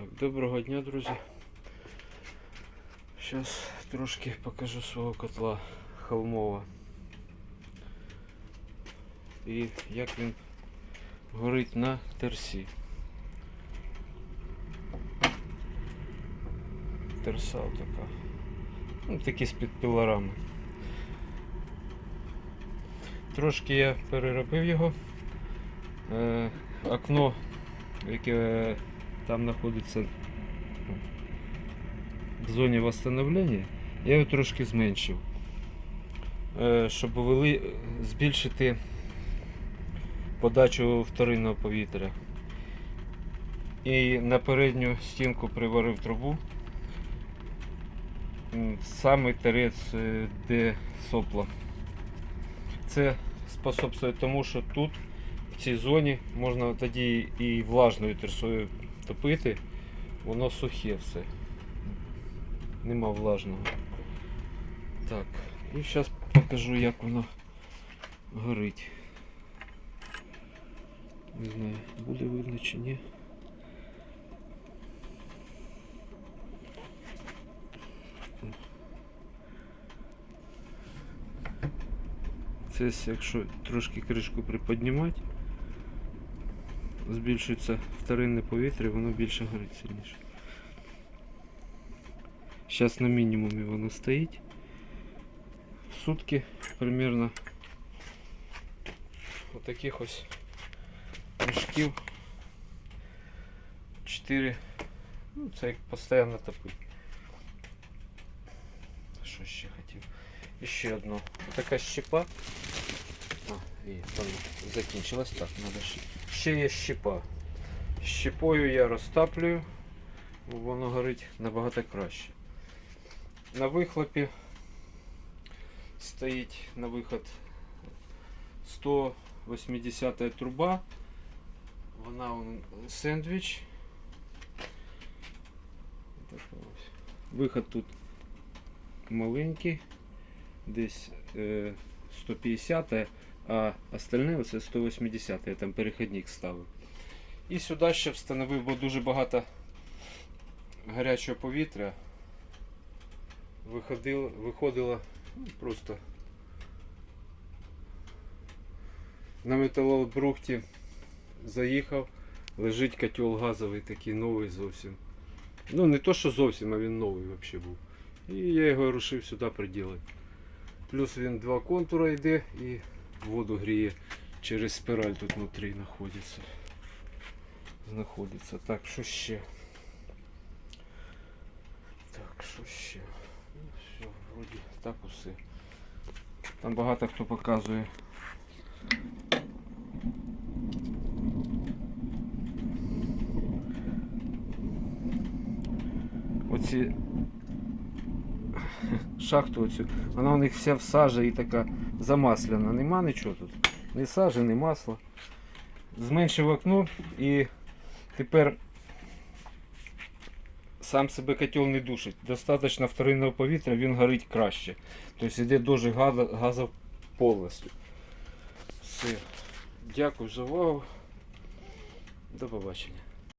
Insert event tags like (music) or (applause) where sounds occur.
Так, доброго дня, друзі. Зараз трошки покажу свого котла холмова. І як він горить на терсі. Терса така. Ну, такі з під пілорами. Трошки я переробив його. Е, окно, яке там знаходиться в зоні восстановлення, я його трошки зменшив, Е, щоб вели, збільшити подачу вторинного повітря. І на передню стінку приварив трубу. М, Самий терець, е, де сопло. Це способствує тому, що тут, в цій зоні, можна тоді і влажною терсою топити, воно сухе все. Нема влажного. Так, і зараз покажу, як воно горить. Не знаю, буде видно чи ні. Це якщо трошки кришку приподнімати, збільшується вторинне повітря, воно більше горить сильніше. Зараз на мінімумі воно стоїть. В сутки примерно отаких ось мішків 4. Ну, це як постійно топить. Що ще хотів? І ще одну. Така щепа. І закінчилась. Так, надо ще. Ще є щепа. Щепою я розтаплюю, воно горить набагато краще. На вихлопі стоїть на виход 180 труба. Вона сендвіч. Виход тут маленький, десь е, 150, а остальне оце 180, я там перехідник ставив. І сюди ще встановив, бо дуже багато гарячого повітря. Виходило, виходило ну, просто на металобрухті заїхав, лежить котел газовий такий новий зовсім. Ну не то що зовсім, а він новий взагалі був. І я його вирішив сюди приділити. Плюс він два контура йде і воду гріє через спираль тут внутрі знаходиться. Знаходиться. Так, що ще? Так, що ще? Ну, все, вроді так усе. Там багато хто показує. Оці (laughs) шахту оцю, вона у них вся в сажі і така замасляна. Нема нічого тут. Ні сажі, ні масла. Зменшив окно і тепер сам себе котел не душить. Достатньо вторинного повітря, він горить краще. Тобто йде дуже газу повністю. Все. Дякую за увагу. До побачення.